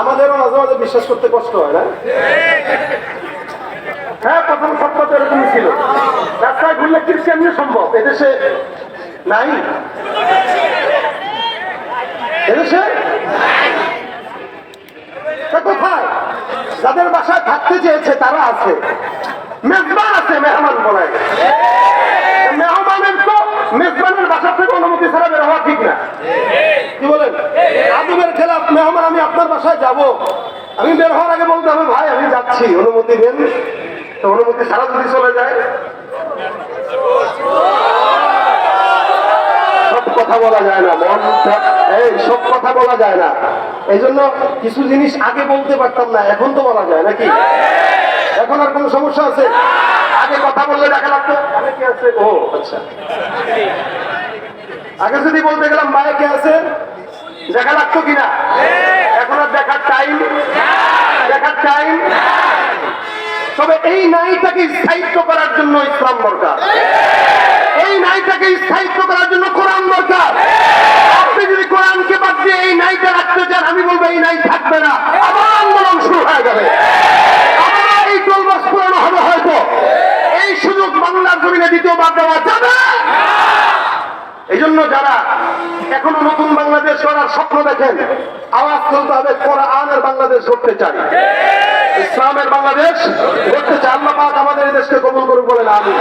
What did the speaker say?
আমাদেরও মাঝে মাঝে বিশ্বাস করতে কষ্ট হয়, না? হ্যাঁ প্রথম সপ্তাহ তো এরকমই ছিল। রাস্তায় ঘুরলে খ্রিস্টানীয় সম্ভব। এদেশে নাই। এদেশে? কোথায়? যাদের বাসায় থাকতে চেয়েছে, তারা আছে। মেজবান আছে, মেহমান বলায় মেহমানের তো মেজবানের বাসা থেকে অনুমতি ছাড়া বের হওয়া ঠিক না। খেলাফ মেহমান, আমি আপনার বাসায় যাব। আমি বের হওয়ার আগে বলতে হবে, ভাই, আমি যাচ্ছি। অনুমতি দেন। তো অনুমতি ছাড়া যদি চলে যায়। সব কথা বলা যায় না সব কথা বলা যায় না। এই জন্য কিছু জিনিস আগে বলতে পারতাম না, এখন তো বলা যায় নাকি? এখন আর কোনো সমস্যা আছে? আগে কথা বললে দেখা লাগতো আছে? আচ্ছা। আগে যদি বলতে গেলাম মায়ে কে আছে? দেখা লাগতো কিনা? এখন আর দেখার টাইম দেখার টাইম তবে এই নাইটাকে স্থায়িত্ব করার জন্য ইসলাম দরকার। এই নাইটাকে স্থায়িত্ব করার জন্য কোরআন দরকার। আপনি যদি কোরআনকে বাদ দিয়ে এই নাইটা রাখতে চান আমি বলব এই নাই থাকবে না। আবার আন্দোলন শুরু হয়ে যাবে। আবার এই টলবাস পুরানো হবে হয়তো। এই সুযোগ বাংলার জমিনে দ্বিতীয়বার দেওয়া যাবে। এই জন্য যারা এখনও নতুন বাংলাদেশ করার স্বপ্ন দেখেন। আওয়াজ তুলতে হবে, কোরআনের বাংলাদেশ করতে চাই। ইসলামের বাংলাদেশ করতে চাই, আল্লাহ আমাদের দেশকে কবুল করুক বলেন আমি।